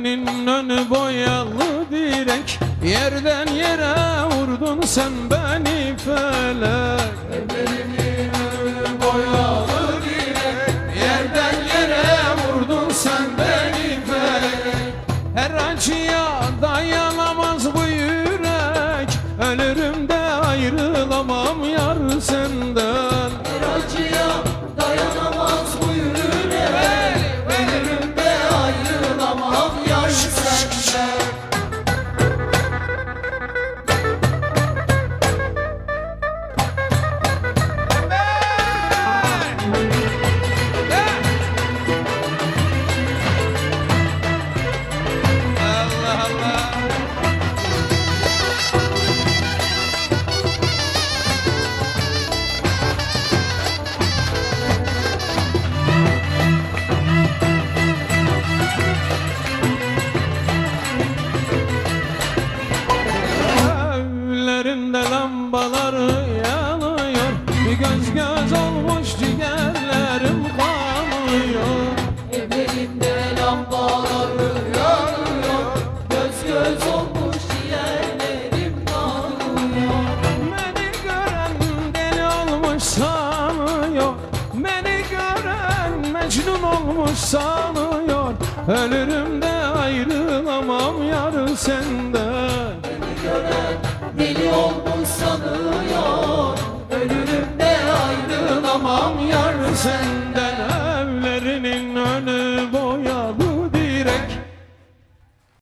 Evinin önü boyalı direk Yerden yere vurdun sen beni felek. Evinin önü boyalı direk Yerden yere vurdun sen beni felek. Her acıya dayanamaz bu yürek Ölürüm de ayrılamam yar senden Evlerinde lambaları yanıyor Bir göz göz olmuş Mecnun olmuş sanıyor. Ölürüm de ayrılamam yarın senden Beni gören deli olmuş sanıyor. Ölürüm de ayrılamam yarın senden Evlerinin önü boyalı.